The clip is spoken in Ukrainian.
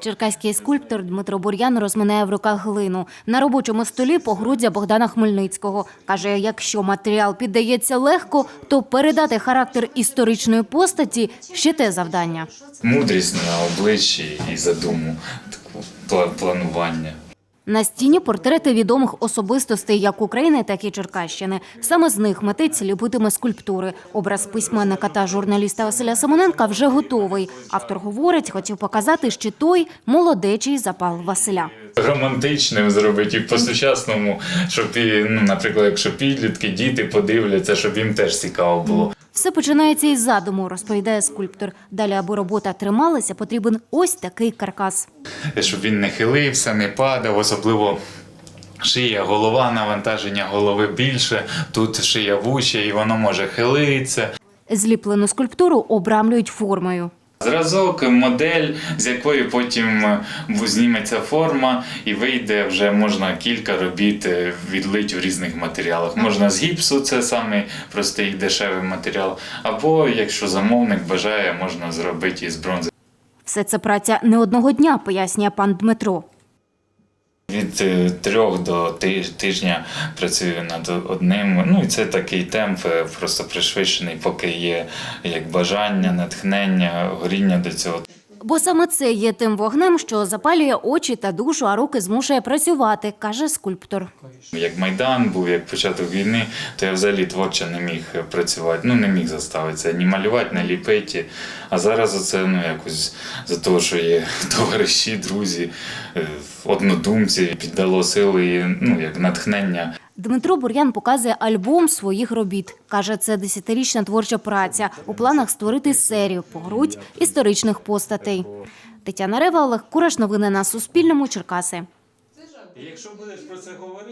Черкаський скульптор Дмитро Бур'ян розминає в руках глину. На робочому столі погруддя Богдана Хмельницького. Каже, якщо матеріал піддається легко, то передати характер історичної постаті ще те завдання. Мудрість на обличчі і задуму, таку планування. На стіні портрети відомих особистостей як України, так і Черкащини. Саме з них митець ліпитиме скульптури. Образ письменника та журналіста Василя Симоненка вже готовий. Автор говорить, хотів показати ще той молодечий запал Василя. Романтичним зробити і по-сучасному, щоб, і, ну, наприклад, якщо підлітки, діти подивляться, щоб їм теж цікаво було. Все починається із задуму, розповідає скульптор. Далі, аби робота трималася, потрібен ось такий каркас. Щоб він не хилився, не падав, особливо. Шия, голова, навантаження голови більше, тут шия вуща, і воно може хилитися. Зліплену скульптуру обрамлюють формою. Зразок, модель, з якої потім е, зніметься форма і вийде вже можна кілька робіт е, відлить у різних матеріалах. Можна з гіпсу, це самий простий дешевий матеріал. Або якщо замовник бажає, можна зробити із бронзи. Все це праця не одного дня, пояснює пан Дмитро. Від е, трьох до тижня працюю над одним. Ну і це такий темп, е, просто пришвидшений, поки є як бажання, натхнення, горіння до цього. Бо саме це є тим вогнем, що запалює очі та душу, а руки змушує працювати, каже скульптор. Як Майдан був, як початок війни, то я взагалі творчо не міг працювати. Ну не міг заставитися ні малювати, ні ліпити. А зараз оце ну якось за того, що є товариші, друзі, е, однодумці, піддало сили і ну як натхнення. Дмитро Бур'ян показує альбом своїх робіт. Каже, це десятирічна творча праця. У планах створити серію погрудь історичних постатей. Тетяна Рева, Олег Кураш. Новини на Суспільному. Черкаси. Якщо будеш про це говорити.